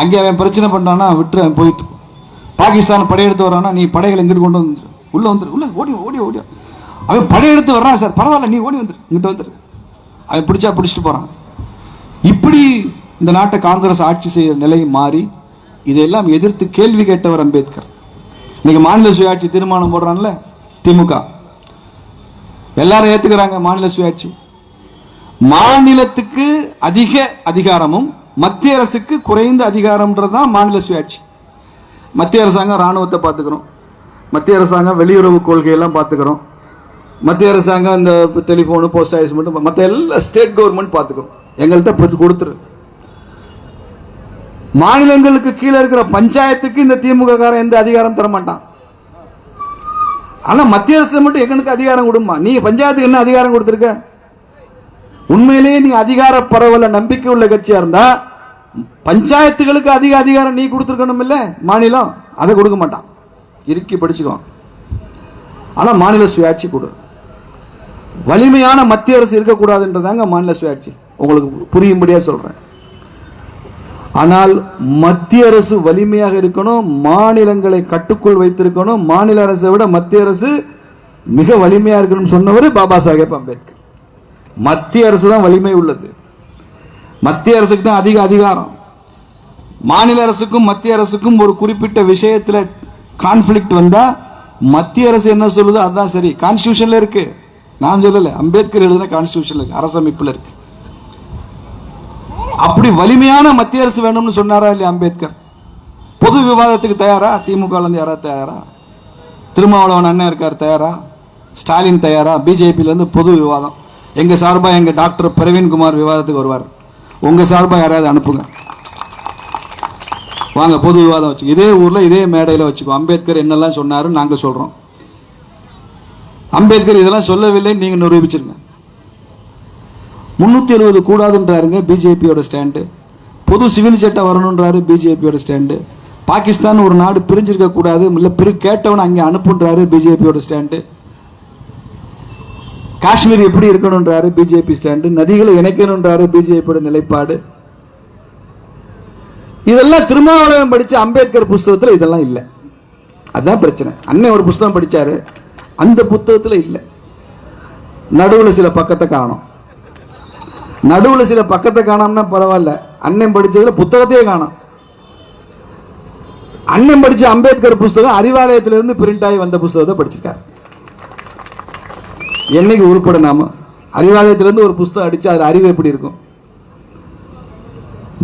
அங்கே அவன் பிரச்சனை பண்ணான்னா விட்டுரு அவன் போயிட்டு. பாகிஸ்தான் படையெடுத்து வரானா நீ படைகளை எங்கிட்டு கொண்டு வந்து உள்ள வந்துரு உள்ள ஓடி ஓடி ஓடி அவன் படையெடுத்து வர்றான் சார் பரவாயில்ல நீ ஓடி வந்துரு இங்கிட்ட வந்துரு. அவன் பிடிச்சா பிடிச்சிட்டு போறான். இப்படி இந்த நாட்டை காங்கிரஸ் ஆட்சி செய்கிற நிலை மாறி இதையெல்லாம் எதிர்த்து கேள்வி கேட்டவர் அம்பேத்கர். இன்னைக்கு மாநில சுயாட்சி தீர்மானம் போடுறான்ல திமுக. எல்லாரும் ஏத்துக்கிறாங்க மாநில சுயாட்சி மாநிலத்துக்கு அதிக அதிகாரமும் மத்திய அரசுக்கு குறைந்த அதிகாரம்ன்றது தான் மாநில சுயாட்சி. மத்திய அரசாங்கம் ராணுவத்தை பார்த்துக்கிறோம். மத்திய அரசாங்கம் வெளியுறவு கொள்கையெல்லாம் பார்த்துக்கிறோம். மத்திய அரசாங்கம் இந்த டெலிஃபோனு போஸ்ட் ஆஃபீஸ் மட்டும் மற்ற எல்லா ஸ்டேட் கவர்மெண்ட் பார்த்துக்கிறோம். எங்கள்கிட்ட போட்டு கொடுத்துரு. மாநிலங்களுக்கு கீழே இருக்கிற பஞ்சாயத்துக்கு இந்த திமுக காரன் எந்த அதிகாரம் தர மாட்டான். ஆனால் மத்திய அரசு மட்டும் எங்களுக்கு அதிகாரம் கொடுமா நீ பஞ்சாயத்துக்கு என்ன அதிகாரம் கொடுத்துருக்க? உண்மையிலேயே நீ அதிகார பரவல நம்பிக்கை உள்ள கட்சியா இருந்தா பஞ்சாயத்துகளுக்கு அதிக அதிகாரம் நீ கொடுத்துருக்கணும் இல்ல மாநிலம் அதை கொடுக்க மாட்டான். இறுக்கி படிச்சுக்கோ ஆனா மாநில சுயாட்சி கொடு. வலிமையான மத்திய அரசு இருக்கக்கூடாதுன்றதாங்க மாநில சுயாட்சி. உங்களுக்கு புரியும்படியா சொல்றேன். ஆனால் மத்திய அரசு வலிமையாக இருக்கணும் மாநிலங்களை கட்டுக்குள் வைத்திருக்கணும் மாநில அரசை விட மத்திய அரசு மிக வலிமையா இருக்கணும்னு சொன்னவர் பாபா சாஹேப் அம்பேத்கர். மத்திய அரசு தான் வலிமை உள்ளது. மத்திய அரசுக்கு தான் அதிக அதிகாரம். மாநில அரசுக்கும் மத்திய அரசுக்கும் ஒரு குறிப்பிட்ட விஷயத்தில் கான்ஃபிளிக்ட் வந்தால் மத்திய அரசு என்ன சொல்லுதோ அதுதான் சரி. கான்ஸ்டியூஷனில் இருக்கு. நான் சொல்லலை. அம்பேத்கர் எழுதின கான்ஸ்டியூஷன்ல இருக்கு. அரசமைப்பில் இருக்கு. அப்படி வலிமையான மத்திய அரசு வேணும்னு சொன்னாரா இல்லையா அம்பேத்கர்? பொது விவாதத்துக்கு தயாரா? திமுக யாரா யாராவது தயாரா? திருமாவளவன் அண்ணன் இருக்கார் தயாரா? ஸ்டாலின் தயாரா? பிஜேபியிலேருந்து பொது விவாதம். எங்க சார்பா எங்க டாக்டர் பிரவீன்குமார் விவாதத்துக்கு வருவார். உங்க சார்பா யாராவது அனுப்புங்க. வாங்க பொது விவாதம் வச்சு இதே ஊர்ல இதே மேடையில வச்சுக்கோ. அம்பேத்கர் என்னெல்லாம் சொன்னாரு நாங்க சொல்றோம். அம்பேத்கர் இதெல்லாம் சொல்லவில்லை நீங்க நிரூபிச்சிருங்க. முன்னூத்தி எழுபது கூடாதுன்றாருங்க பிஜேபியோட ஸ்டாண்டு. பொது சிவில் சட்டம் வரணுன்றாரு பிஜேபியோட ஸ்டாண்டு. பாகிஸ்தான் ஒரு நாடு பிரிஞ்சிருக்க கூடாது இல்ல பிரி கேட்டவன் அங்கே அனுப்புன்றாரு பிஜேபியோட ஸ்டாண்டு. காஷ்மீர் எப்படி இருக்கணும்ன்றாரு? பிஜேபி ஸ்டாண்டு நதிகளை இணைக்கணும்ன்றாரு பிஜேபியோட நிலைப்பாடு. இதெல்லாம் திருமாவளவன் படிச்ச அம்பேத்கர் புஸ்தகத்தில் இதெல்லாம் இல்ல. அதான் பிரச்சனை. அண்ணன் ஒரு புஸ்தகம் படிச்சாரு. அந்த புத்தகத்துல இல்ல. நடுவுல சில பக்கத்தை காணும். நடுவுல சில பக்கத்தை காணோம்னா பரவாயில்ல. அண்ணன் படிச்சதுல புத்தகத்தையே காணும். அண்ணன் படிச்ச அம்பேத்கர் புஸ்தகம் அறிவாலயத்திலிருந்து பிரிண்ட் ஆகி வந்த புஸ்தகத்தை படிச்சிருக்காரு. என்னைக்கு உருப்பட நாம அறிவாலயத்திலிருந்து ஒரு புஸ்தகம் அடிச்சு அதில் அறிவு எப்படி இருக்கும்?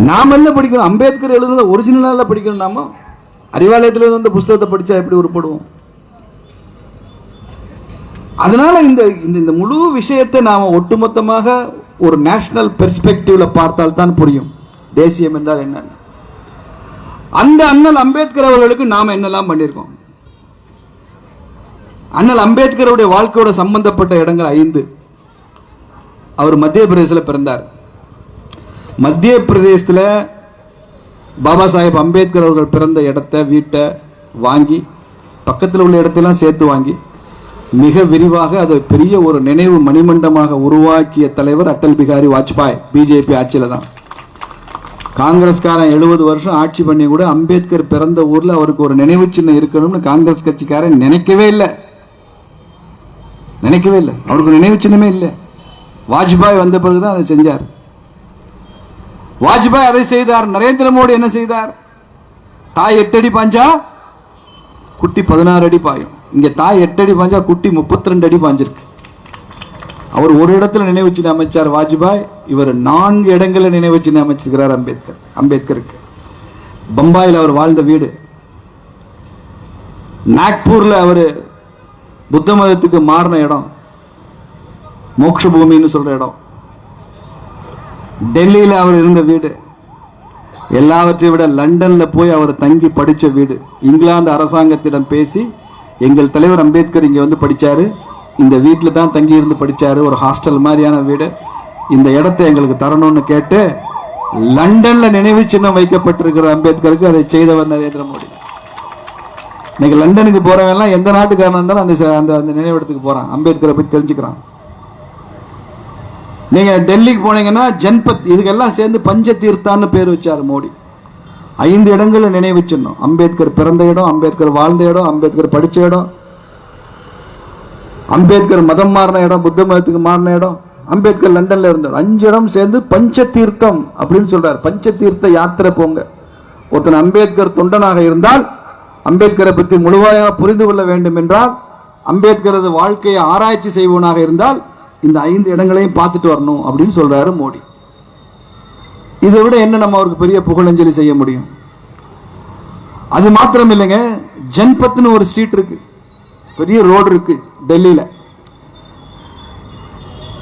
நாம என்ன படிக்கணும்? அம்பேத்கர் எழுதுனத ஒரிஜினலாக படிக்கணும் நாம? இருந்து வந்த புஸ்தகத்தை படித்தா எப்படி உருப்படுவோம்? அதனால இந்த இந்த இந்த முழு விஷயத்தை நாம் ஒட்டுமொத்தமாக ஒரு நேஷனல் பெர்ஸ்பெக்டிவ்ல பார்த்தால் தான் புரியும். தேசியம் என்றால் என்ன அந்த அண்ணல் அம்பேத்கர் அவர்களுக்கு நாம் என்னெல்லாம் பண்ணியிருக்கோம்? அண்ணல் அம்பேத்கருடைய வாழ்க்கையோட சம்பந்தப்பட்ட இடங்கள் ஐந்து. அவர் மத்திய பிரதேசத்தில் பிறந்தார். மத்திய பிரதேசத்தில் பாபா சாஹேப் அம்பேத்கர் அவர்கள் பிறந்த இடத்த வீட்டை வாங்கி பக்கத்தில் உள்ள இடத்தையெல்லாம் சேர்த்து வாங்கி மிக விரிவாக அது பெரிய ஒரு நினைவு மணிமண்டமாக உருவாக்கிய தலைவர் அட்டல் பிகாரி வாஜ்பாய் பிஜேபி ஆட்சியில் தான். காங்கிரஸ்காரன் எழுபது வருஷம் ஆட்சி பண்ணி கூட அம்பேத்கர் பிறந்த ஊரில் அவருக்கு ஒரு நினைவு சின்னம் இருக்கணும்னு காங்கிரஸ் கட்சிக்காரன் நினைக்கவே இல்லை. நினைக்கவே இல்லை. அவருக்கு நினைவு சின்னமே இல்லை. வாஜ்பாய் வந்த பிறகுதான் அதை செஞ்சார். வாஜ்பாய் அதை செய்தார். நரேந்திர மோடி என்ன செய்தார்? தாய் எட்டு அடி பாஞ்சா குட்டி பதினாறு அடி பாயும். இங்க தாய் எட்டு அடி பாஞ்சா குட்டி முப்பத்தி ரெண்டு அடி பாஞ்சிருக்கு. அவர் ஒரு இடத்துல நினைவு அமைச்சார் வாஜ்பாய். இவர் நான்கு இடங்களில் நினைவு அமைச்சிருக்கிறார் அம்பேத்கர் அம்பேத்கருக்கு. பம்பாயில் அவர் வாழ்ந்த வீடு. நாக்பூர்ல அவர் புத்த மதத்துக்கு மாறின இடம் மோட்ச பூமின்னு சொல்ற இடம். டெல்லியில் அவர் இருந்த வீடு. எல்லாவற்றையும் விட லண்டனில் போய் அவர் தங்கி படித்த வீடு. இங்கிலாந்து அரசாங்கத்திடம் பேசி எங்கள் தலைவர் அம்பேத்கர் இங்கே வந்து படித்தார் இந்த வீட்டில் தான் தங்கி இருந்து படித்தார் ஒரு ஹாஸ்டல் மாதிரியான வீடு. இந்த இடத்த எங்களுக்கு தரணும்னு கேட்டு லண்டனில் நினைவு சின்னம் வைக்கப்பட்டிருக்கிற அம்பேத்கருக்கு அதை செய்தவர் நரேந்திர மோடி. இன்னைக்கு லண்டனுக்கு போறவன் எல்லாம் எந்த நாட்டுக்காரன் இருந்தாலும் அந்த அந்த அந்த நினைவிடத்துக்கு போறான். அம்பேத்கரை பற்றி தெரிஞ்சுக்கிறான். நீங்க டெல்லிக்கு போனீங்கன்னா ஜன்பத் இதுக்கெல்லாம் சேர்ந்து பஞ்ச தீர்த்தான்னு பேர் வச்சார் மோடி. ஐந்து இடங்களில் நினைவு சின்னம் அம்பேத்கர் பிறந்த இடம் அம்பேத்கர் வாழ்ந்த இடம் அம்பேத்கர் படித்த இடம் அம்பேத்கர் மதம் மாறின இடம் புத்த மதத்துக்கு மாறின இடம் அம்பேத்கர் லண்டன்ல இருந்தார் அஞ்சு இடம் சேர்ந்து பஞ்ச தீர்த்தம் அப்படின்னு சொல்றார். பஞ்ச தீர்த்த யாத்திரை போங்க. ஒருத்தன் அம்பேத்கர் தொண்டனாக இருந்தால் அம்பேத்கரை பற்றி முழுமையாக புரிந்து கொள்ள வேண்டும் என்றால் அம்பேத்கரது வாழ்க்கையை ஆராய்ச்சி செய்வனாக இருந்தால் இந்த ஐந்து இடங்களையும் பார்த்துட்டு வரணும் அப்படின்னு சொல்றாரு மோடி. இதை விட என்ன நம்ம அவருக்கு பெரிய புகழஞ்சலி செய்ய முடியும்? அது மாத்திரம் இல்லைங்க ஜன்பத்னு ஒரு ஸ்ட்ரீட் இருக்கு. பெரிய ரோடு இருக்கு டெல்லியில.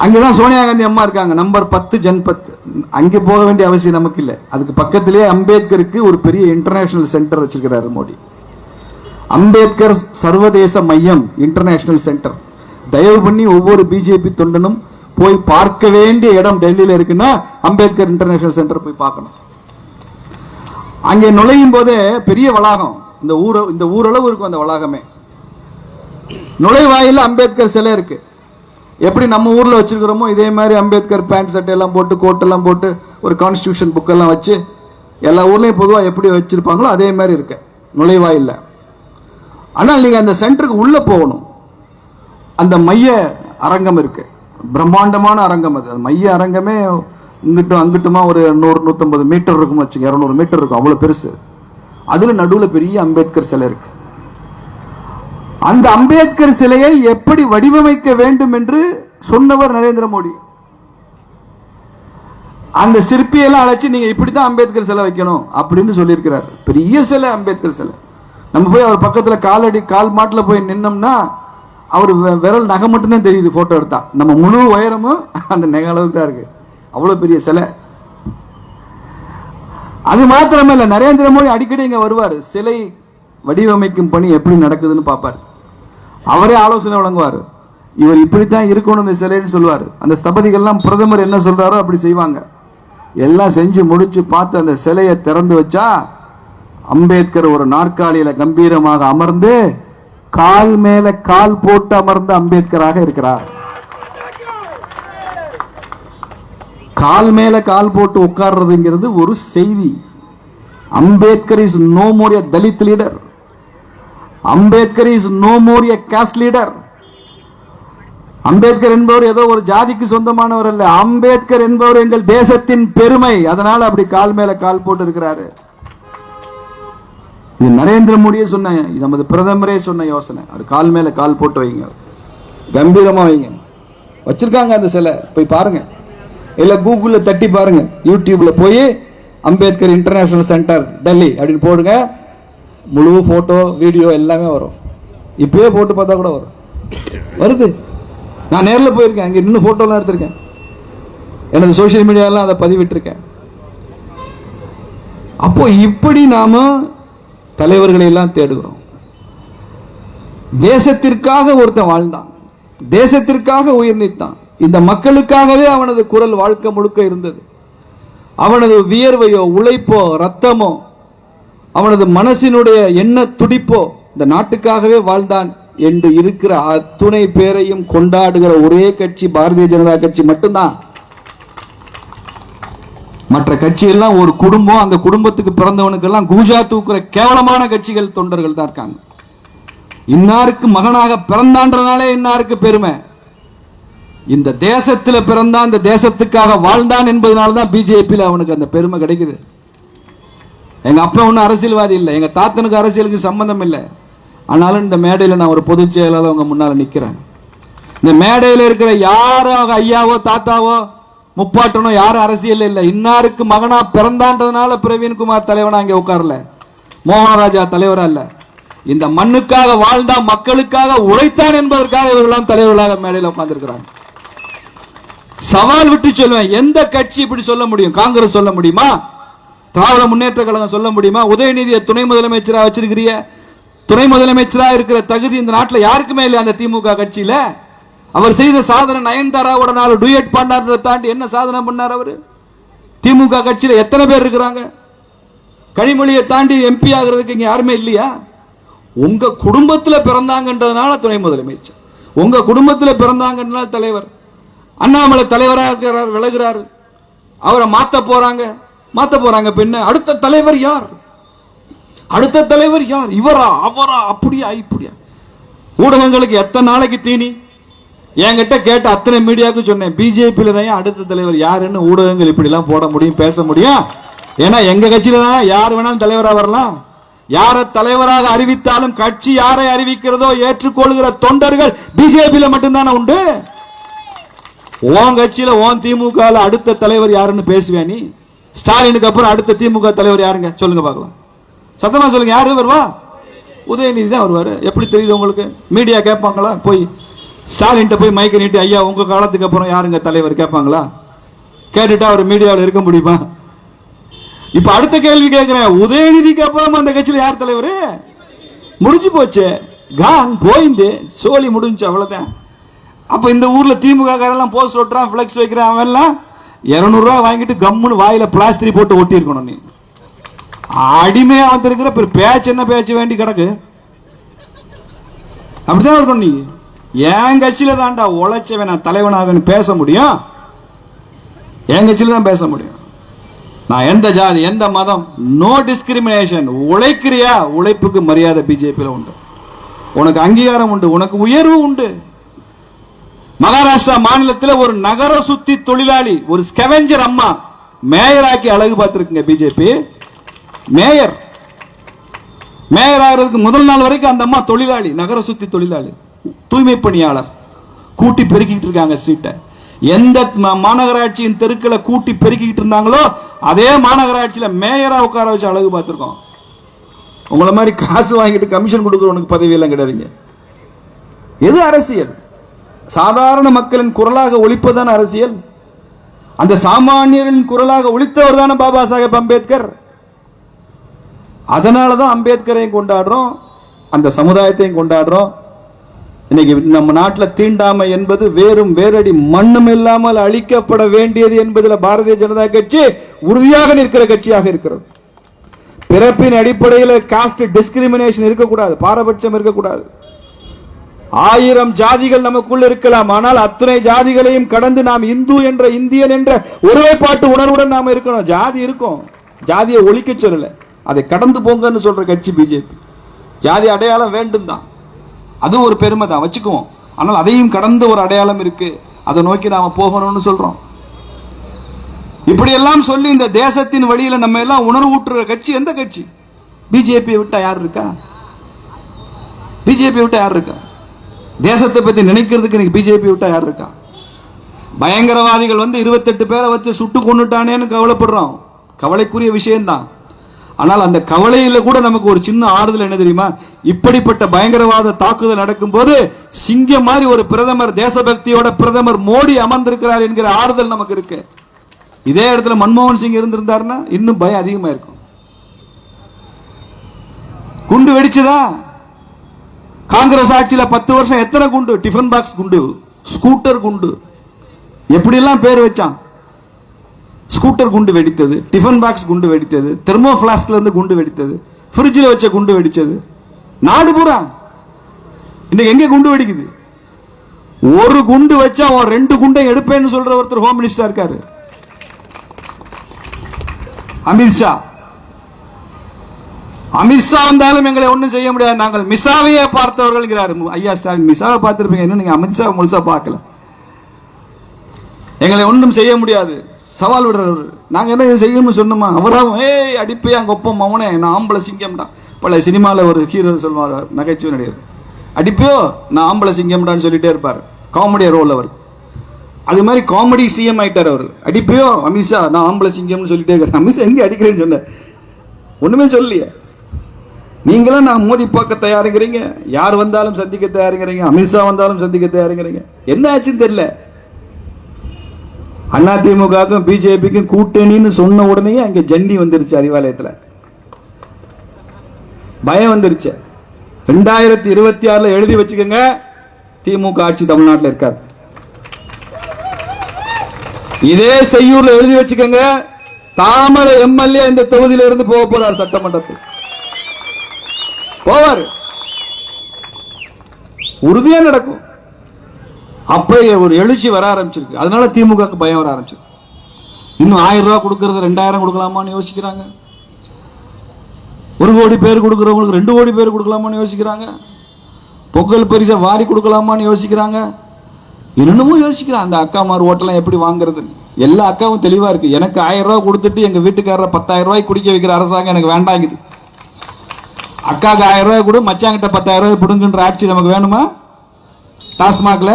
அங்கதான் சோனியா காந்தி அம்மா இருக்காங்க நம்பர் பத்து ஜன்பத். அங்கே போக வேண்டிய அவசியம் நமக்கு இல்லை. அதுக்கு பக்கத்திலேயே அம்பேத்கருக்கு ஒரு பெரிய இன்டர்நேஷனல் சென்டர் வச்சிருக்கிறாரு மோடி. அம்பேத்கர் சர்வதேச மையம் இன்டர்நேஷனல் சென்டர் தயவு பண்ணி ஒவ்வொரு பிஜேபி தொண்டனும் போய் பார்க்க வேண்டிய இடம் டெல்லியில் இருக்குன்னா அம்பேத்கர் இன்டர்நேஷனல் சென்டர் போய் பார்க்கணும். அங்கே நுழையும் போதே பெரிய வளாகம். இந்த ஊர இந்த ஊரளவு இருக்கும் அந்த வளாகமே. நுழைவாயில் அம்பேத்கர் சிலை இருக்கு. எப்படி நம்ம ஊர்ல வச்சிருக்கிறோமோ இதே மாதிரி அம்பேத்கர் பேண்ட் சட்டை எல்லாம் போட்டு கோட் எல்லாம் போட்டு ஒரு கான்ஸ்டியூஷன் புக்கெல்லாம் வச்சு எல்லா ஊர்லயும் பொதுவாக எப்படி வச்சிருப்பாங்களோ அதே மாதிரி இருக்கு. நுழைவாயில்லை. ஆனால் நீங்கள் அந்த சென்டருக்கு உள்ளே போகணும். அந்த மைய அரங்கம் இருக்கு. பிரம்மாண்டமான அரங்கம் அது. அந்த மைய அரங்கமே இங்கிட்டும் அங்கிட்டுமா ஒரு நூறு நூற்றம்பது மீட்டர் இருக்கும் வச்சுங்க. இரநூறு மீட்டர் இருக்கும். அவ்வளோ பெருசு. அதில் நடுவில் பெரிய அம்பேத்கர் சிலை இருக்கு. அந்த அம்பேத்கர் சிலையை எப்படி வடிவமைக்க வேண்டும் என்று சொன்னவர் நரேந்திர மோடி. அந்த சிற்பியெல்லாம் அழைச்சி நீங்க இப்படித்தான் அம்பேத்கர் சிலை வைக்கணும் அப்படின்னு சொல்லியிருக்கிறார். பெரிய சிலை அம்பேத்கர் சிலை. நம்ம போய் அவர் பக்கத்தில் காலடி கால் மாட்டில் போய் நின்னோம்னா அவர் விரல் நகை மட்டும்தான் தெரியுது ஃபோட்டோ எடுத்தா. நம்ம முழு உயரமும் அந்த நகை அளவுக்கு தான் இருக்கு. அவ்வளோ பெரிய சிலை. அது மாத்திரமே இல்லை நரேந்திர மோடி அடிக்கடி இங்கே வருவார். சிலை வடிவமைக்கும் பணி எப்படி நடக்குதுன்னு பார்ப்பார். அவரே ஆலோசனை வழங்குவார். இவர் இப்படித்தான் இருக்கணும் இந்த சிலைன்னு சொல்லுவார். அந்த ஸ்தபதிகள்லாம் பிரதமர் என்ன சொல்கிறாரோ அப்படி செய்வாங்க. எல்லாம் செஞ்சு முடிச்சு பார்த்து அந்த சிலையை திறந்து வச்சா அம்பேத்கர் ஒரு நாற்காலியில கம்பீரமாக அமர்ந்து கால் மேல கால் போட்டு அமர்ந்த அம்பேத்கராக இருக்கிறார். கால் மேல கால் போட்டு உட்கார்றதுங்கிறது ஒரு செய்தி. Ambedkar is no more a Dalit leader Ambedkar is no more a caste leader Ambedkar என்பவர் ஏதோ ஒரு ஜாதிக்கு சொந்தமானவர் அல்ல. அம்பேத்கர் என்பவர் எங்கள் தேசத்தின் பெருமை. அதனால அப்படி கால் மேல கால் போட்டு இருக்கிறாரு. இது நரேந்திர மோடியே சொன்ன இது நமது பிரதமரே சொன்ன யோசனை. அது கால் மேலே கால் போட்டு வைங்க. கம்பீரமாக வைங்க. வச்சுருக்காங்க அந்த சிலை. போய் பாருங்கள் இல்லை கூகுளில் தட்டி பாருங்கள் யூடியூப்பில் போய் அம்பேத்கர் இன்டர்நேஷ்னல் சென்டர் டெல்லி அப்படின்னு போடுங்க. முழு ஃபோட்டோ வீடியோ எல்லாமே வரும். இப்போயே போட்டு பார்த்தா கூட வரும். வருது. நான் நேரில் போயிருக்கேன். அங்கே இன்னும் ஃபோட்டோலாம் எடுத்திருக்கேன். எனது சோஷியல் மீடியாலாம் அதை பதிவிட்டிருக்கேன். அப்போ இப்படி நாம தலைவர்களை எல்லாம் தேடுகிறோம். தேசத்திற்காக ஒருத்தன் வாழ்ந்தான். தேசத்திற்காக உயிர் நீத்தான். இந்த மக்களுக்காகவே அவனது குரல் வாழ்க்கை முழுக்க இருந்தது. அவனது வியர்வையோ உழைப்போ ரத்தமோ அவனது மனசினுடைய எண்ண துடிப்போ இந்த நாட்டுக்காகவே வாழ்ந்தான் என்று இருக்கிற அத்துணை பேரையும் கொண்டாடுகிற ஒரே கட்சி பாரதிய ஜனதா கட்சி மட்டும்தான். மற்ற கட்சியெல்லாம் ஒரு குடும்பம் அந்த குடும்பத்துக்கு பிறந்தவனுக்கெல்லாம் கூஜா தூக்குற கேவலமான கட்சிகள் தொண்டர்கள் தான் இருக்காங்க. இன்னாருக்கு மகனாக பிறந்தான்றனாலே இன்னாருக்கு பெருமை? இந்த தேசத்தில் பிறந்தான் இந்த தேசத்துக்காக வாழ்ந்தான் என்பதனால தான் பிஜேபியில் அவனுக்கு அந்த பெருமை கிடைக்குது. எங்கள் அப்பா ஒன்றும் அரசியல்வாதி இல்லை எங்கள் தாத்தனுக்கு அரசியலுக்கு சம்பந்தம் இல்லை. ஆனாலும் இந்த மேடையில் நான் ஒரு பொதுச் செயலாளர் அவங்க முன்னால் நிற்கிறேன் இந்த மேடையில் இருக்கிற யாரோ ஐயாவோ தாத்தாவோ முப்பாட்டணும் யாரும் அரசியல் இல்லை. இன்னாருக்கு மகனா பிறந்தான்றதுனால பிரவீன்குமார் தலைவனா இங்க உட்காரல. மோகனராஜா தலைவரா இல்ல. இந்த மண்ணுக்காக வாழ்ந்தா மக்களுக்காக உழைத்தான் என்பதற்காக இவர்களாம் தலைவர்களாக மேடையில் உட்கார்ந்துருக்கிறாங்க. சவால் விட்டு சொல்லுவேன். எந்த கட்சி இப்படி சொல்ல முடியும்? காங்கிரஸ் சொல்ல முடியுமா? திராவிட முன்னேற்ற கழகம் சொல்ல முடியுமா? உதயநிதியை துணை முதலமைச்சரா வச்சிருக்கிறிய துணை முதலமைச்சரா இருக்கிற தகுதி இந்த நாட்டில் யாருக்குமே இல்லை அந்த திமுக கட்சியில. அவர் செய்த சாதனை நயன்தாராவோட நாலு டூயட் பண்ணார்ன்றதை தாண்டி என்ன சாதனை பண்ணார் அவர்? திமுக கட்சியில் எத்தனை பேர் இருக்கிறாங்க? கனிமொழியை தாண்டி எம்பி ஆகிறதுக்கு இங்கே யாருமே இல்லையா? உங்க குடும்பத்தில் பிறந்தாங்கன்றதுனால துணை முதலமைச்சர். உங்க குடும்பத்தில் பிறந்தாங்கன்றதுனால தலைவர். அண்ணாமலை தலைவராக இருக்கிறார் விலகுறாரு. அவரை மாத்த போறாங்க. மாத்த போறாங்க பின்ன அடுத்த தலைவர் யார்? அடுத்த தலைவர் யார்? இவரா அவரா அப்படியா இப்படியா? ஊடகங்களுக்கு எத்தனை நாளைக்கு தீனி? என்கிட்ட கேட்ட அத்தனை மீடியாவுக்கு சொன்னேன் பிஜேபியில தான் அடுத்த தலைவர் யாருன்னு ஊடகங்கள் இப்படி எல்லாம் போட முடியும் பேச முடியும்? ஏன்னா எங்க கட்சியில தான் யார் வேணாலும் தலைவராக வரலாம். யாரை தலைவராக அறிவித்தாலும் கட்சி யாரை அறிவிக்கிறதோ ஏற்றுக்கொள்கிற தொண்டர்கள் பிஜேபியில மட்டும்தானே உண்டு? உன் கட்சியில உன் திமுக அடுத்த தலைவர் யாருன்னு பேசுவே நீ? ஸ்டாலினுக்கு அப்புறம் அடுத்த திமுக தலைவர் யாருங்க? சொல்லுங்க பார்க்கலாம். சத்தமா சொல்லுங்க யாரு வருவா? உதயநிதி தான் வருவாரு. எப்படி தெரியுது உங்களுக்கு? மீடியா கேட்பாங்களா? போய் ஸ்டாலின்ட்ட போய் மைக்க நீட்டி ஐயா உங்க காலத்துக்கு அப்புறம் யாருங்க தலைவர்? கேட்பாங்களா? கேட்டுட்டா அவர் மீடியாவில் இருக்க முடியுமா? இப்ப அடுத்த கேள்வி கேட்கிறேன். உதயநிதிக்கு அப்புறம் அந்த கட்சியில் யார் தலைவர்? முடிஞ்சு போச்சு. கான் போயிந்து சோலி முடிஞ்சு அவ்வளவுதான். அப்ப இந்த ஊர்ல திமுக காரெல்லாம் போஸ்ட் ஒட்டுறான் பிளெக்ஸ் வைக்கிறான் அவன் எல்லாம் இருநூறு வாங்கிட்டு கம்முன்னு வாயில பிளாஸ்டரி போட்டு ஒட்டியிருக்கணும் நீ. அடிமையா வந்திருக்கிற பேச்சு என்ன பேச்சு வேண்டி கிடக்கு? அப்படிதான் இருக்கணும் நீ. என் கட்சியில தான்டா உழைச்சவன் நான் தலைவனாகன்னு பேச முடியும். என் கட்சியில தான் பேச முடியும். நான் எந்த ஜாதி எந்த மதம் நோ டிஸ்கிரிமினேஷன் உழைக்கிறியா? உழைப்புக்கு மரியாதை பிஜேபியில் உண்டு. உனக்கு அங்கீகாரம் உண்டு உனக்கு உயர்வு உண்டு. மகாராஷ்டிரா மாநிலத்தில் ஒரு நகர சுத்தி தொழிலாளி ஒரு ஸ்கெவெஞ்சர் அம்மா மேயராக்கி அழகு பார்த்துருக்குங்க பிஜேபி மேயர் மேயர் ஆகிறதுக்கு முதல் நாள் வரைக்கும் அந்த அம்மா தொழிலாளி நகர சுத்தி தொழிலாளி. தூய்மை பணியாளர் கூட்டி பெருக்கிட்டு இருக்காங்க ஸ்ட்ரீட்டை எந்த மாநகராட்சியின் தெருக்களை கூட்டி பெருக்கிட்டு இருந்தாங்களோ அதே மாநகராட்சியில மேயரா உட்கார வச்சு அழகு பார்த்துருக்கோம். உங்களை மாதிரி காசு வாங்கிட்டு கமிஷன் கொடுக்குறவனுக்கு பதவி எல்லாம் கிடையாதுங்க. எது அரசியல்? சாதாரண மக்களின் குரலாக ஒழிப்பதுதான் அரசியல்? அந்த சாமானியர்களின் குரலாக ஒழித்தவர் தானே பாபா சாஹேப் அம்பேத்கர். அதனால தான் அம்பேத்கரையும் கொண்டாடுறோம் அந்த சமுதாயத்தையும் கொண்டாடுறோம். இன்னைக்கு நம்ம நாட்டில் தீண்டாமை என்பது வேறும் வேரடி மண்ணும் இல்லாமல் அழிக்கப்பட வேண்டியது என்பதில் பாரதிய ஜனதா கட்சி உறுதியாக நிற்கிற கட்சியாக இருக்கிறது. பிறப்பின் அடிப்படையில் காஸ்ட் டிஸ்கிரிமினேஷன் இருக்கக்கூடாது பாரபட்சம் இருக்கக்கூடாது. ஆயிரம் ஜாதிகள் நமக்குள் இருக்கலாம் ஆனால் அத்தனை ஜாதிகளையும் கடந்து நாம் இந்து என்ற இந்தியன் என்ற ஒருமைப்பாட்டு உணர்வுடன் நாம் இருக்கணும். ஜாதி இருக்கும். ஜாதியை ஒழிக்க சொல்லல. அதை கடந்து போங்கன்னு சொல்ற கட்சி பிஜேபி ஜாதி அடையாளம் வேண்டும் தான் அதுவும் ஒரு பெருமை தான் வச்சுக்குவோம். ஆனால் அதையும் கடந்த ஒரு அடையாளம் இருக்கு. அதை நோக்கி நாம போகணும்னு சொல்றோம். இப்படியெல்லாம் சொல்லி இந்த தேசத்தின் வழியில நம்ம எல்லாம் உணர்வூட்டுற கட்சி எந்த கட்சி? பிஜேபியை விட்டா யார் இருக்கா? பிஜேபி விட்டா யார் இருக்கா? தேசத்தை பத்தி நினைக்கிறதுக்கு இன்னைக்கு பிஜேபி விட்டா யார் இருக்கா? பயங்கரவாதிகள் வந்து இருபத்தெட்டு பேரை வச்சு சுட்டு கொண்டுட்டானேன்னு கவலைப்படுறோம். கவலைக்குரிய விஷயம்தான். ஆனால் அந்த கவலையில கூட நமக்கு ஒரு சின்ன ஆறுதல் என்ன தெரியுமா? இப்படிப்பட்ட பயங்கரவாத தாக்குதல் நடக்கும்போது சிங்கம் மாதிரி ஒரு பிரதமர் தேசபக்தியோட பிரதமர் மோடி அமர்ந்திருக்கிறார் என்கிற ஆறுதல் நமக்கு இருக்கு. இதே இடத்துல மன்மோகன் சிங் இருந்திருந்தாருன்னா இன்னும் பயம் அதிகமா இருக்கும். குண்டு வெடிச்சுதா? காங்கிரஸ் ஆட்சியில பத்து வருஷம் எத்தனை குண்டு? டிஃபன் பாக்ஸ் குண்டு ஸ்கூட்டர் குண்டு. எப்படிலாம் பேர் வச்சான்? ஸ்கூட்டர் குண்டு வெடித்தது டிஃபன் பாக்ஸ் குண்டு வெடித்தது தெர்மோ பிளாஸ்க்ல இருந்து குண்டு வெடித்தது ஃப்ரிட்ஜில் வச்ச குண்டு வெடித்தது. நாடு பூரா. இன்னைக்கு எங்கே குண்டு வெடிக்குது? ஒரு குண்டு வச்சா அவன் ரெண்டு குண்டை எடுப்பேன்னு சொல்ற ஒருத்தர் ஹோம் மினிஸ்டர் இருக்காரு. அமித்ஷா அமித்ஷா வந்தாலும் எங்களை ஒன்றும் செய்ய முடியாது. நாங்கள் மிஸ்ஸாவையே பார்த்தவர்கள்ங்கிறார். ஐயா ஸ்டாலின் மிஸ்ஸாவை பார்த்திருப்பீங்க. இன்னும் நீங்க அமித்ஷா முழுசா பார்க்கல? எங்களை ஒன்றும் செய்ய முடியாது. சவால் விடுறவர். நாங்கள் என்ன செய்யணும்னு சொன்னோமா? அவராவும் ஏய் அடிப்பே அங்க அவனே நான் ஆம்பளை சிங்கம்டா. பல சினிமாவில் ஒரு ஹீரோ சொல்லுவார் நகைச்சுவை நடிகர். அடிப்பியோ நான் ஆம்பளை சிங்கம்டான்னு சொல்லிட்டே இருப்பார். காமெடியா ரோல் அவர் அது மாதிரி காமெடி சிஎம் ஆயிட்டார் அவர். அடிப்பையோ அமித்ஷா நான் ஆம்பளை சிங்கம்னு சொல்லிட்டே இருக்கிறேன் அமித்ஷா எங்கே அடிக்கிறேன்னு சொன்னேன்? ஒன்றுமே சொல்லலையே. நீங்களும் நான் மோதி பார்க்க தயாருங்கிறீங்க. யார் வந்தாலும் சந்திக்க தயாருங்கிறீங்க. அமித்ஷா வந்தாலும் சந்திக்க தயாருங்கிறீங்க. என்ன ஆச்சுன்னு தெரியல. அதிமுகவுக்கும் பிஜேபிக்கும் கூட்டணின்னு சொன்ன உடனே அங்க ஜன்னி வந்துருச்சு அறிவாலயத்துல. பயம் வந்துருச்சு. ரெண்டாயிரத்தி இருபத்தி ஆறுல எழுதி வச்சுக்கோங்க. திமுக ஆட்சி தமிழ்நாட்டில் இருக்காது. இதே செய்யூர்ல எழுதி வச்சுக்கோங்க. தாமரை எம்எல்ஏ இந்த தொகுதியில இருந்து போக போறார் சட்டமன்றத்தில் போவாரு. உறுதியா நடக்கும். அப்பயே ஒரு எழுச்சி வர ஆரம்பிச்சிருக்கு. அதனால திமுக பயம் வர ஆரம்பிச்சிருக்கு. இன்னும் ஆயிரம் ரூபா கொடுக்கறது ரெண்டாயிரம் கொடுக்கலாமான்னு யோசிக்கிறாங்க. ஒரு கோடி பேர் கொடுக்குறவங்களுக்கு ரெண்டு கோடி பேர் கொடுக்கலாமான்னு யோசிக்கிறாங்க. பொங்கல் பரிசை வாரி கொடுக்கலாமான்னு யோசிக்கிறாங்க. இன்னமும் யோசிக்கிறான் அந்த அக்காமார் ஓட்டெல்லாம் எப்படி வாங்குறது? எல்லா அக்காவும் தெளிவாக இருக்குது எனக்கு ஆயிரம் ரூபா கொடுத்துட்டு எங்கள் வீட்டுக்காரரை பத்தாயிரம் ரூபாய் குடிக்க வைக்கிற அரசாங்கம் எனக்கு வேண்டாங்குது. அக்காவுக்கு ஆயிரம் ரூபாய் கொடு மச்சாங்கிட்ட பத்தாயிரம் ரூபாய் பிடுங்குன்ற ஆட்சி நமக்கு வேணுமா? டாஸ்மாகில்?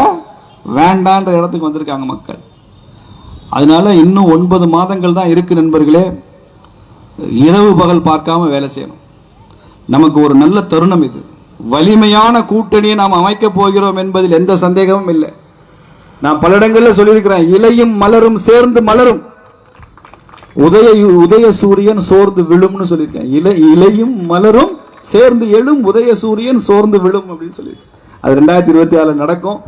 வேண்டான்ற இடத்துக்கு வந்திருக்காங்க மக்கள். அதனால இன்னும் ஒன்பது மாதங்கள் தான் இருக்கு நண்பர்களே. இரவு பகல் பார்க்காம வேலை செய்யணும். நமக்கு ஒரு நல்ல தருணம் இது. வலிமையான கூட்டணியை நாம் அமைக்கப் போகிறோம் என்பதில் எந்த சந்தேகமும் இல்லை. நான் பல இடங்களில் சொல்லியிருக்கிறேன். இலையும் மலரும் சேர்ந்து மலரும். உதய உதய சூரியன் சோர்ந்து விழும்னு சொல்லியிருக்கேன். இலை இலையும் மலரும் சேர்ந்து எழும் உதய சூரியன் சோர்ந்து விழும் அப்படின்னு சொல்லியிருக்கேன். அது ரெண்டாயிரத்தி இருபத்தி ஆறில் நடக்கும்.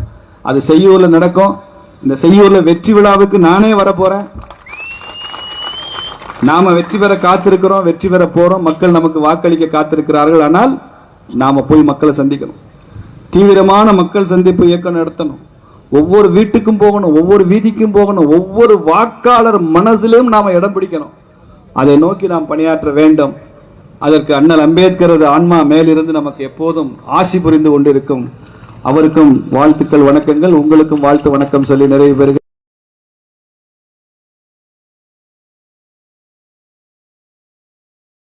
அது செய்யூரில் நடக்கும். இந்த செய்யூரில் வெற்றி விழாவுக்கு நானே வரப்போகிறேன் நாம் நாம வெற்றி பெற காத்திருக்கிறோம் வெற்றி பெற போறோம். மக்கள் நமக்கு வாக்களிக்க காத்திருக்கிறார்கள். ஆனால் நாம போய் மக்களை சந்திக்கணும். தீவிரமான மக்கள் சந்திப்பு இயக்கம் நடத்தணும். ஒவ்வொரு வீட்டுக்கும் போகணும் ஒவ்வொரு வீதிக்கும் போகணும் ஒவ்வொரு வாக்காளர் மனசிலும் நாம இடம் பிடிக்கணும். அதை நோக்கி நாம் பணியாற்ற வேண்டும். அதற்கு அண்ணல் அம்பேத்கரது ஆன்மா மேலிருந்து நமக்கு எப்போதும் ஆசி புரிந்து கொண்டிருக்கும். அவருக்கும் வாழ்த்துக்கள் வணக்கங்கள். உங்களுக்கும் வாழ்த்து வணக்கம் சொல்லி நிறைவு பெறுகிறேன்.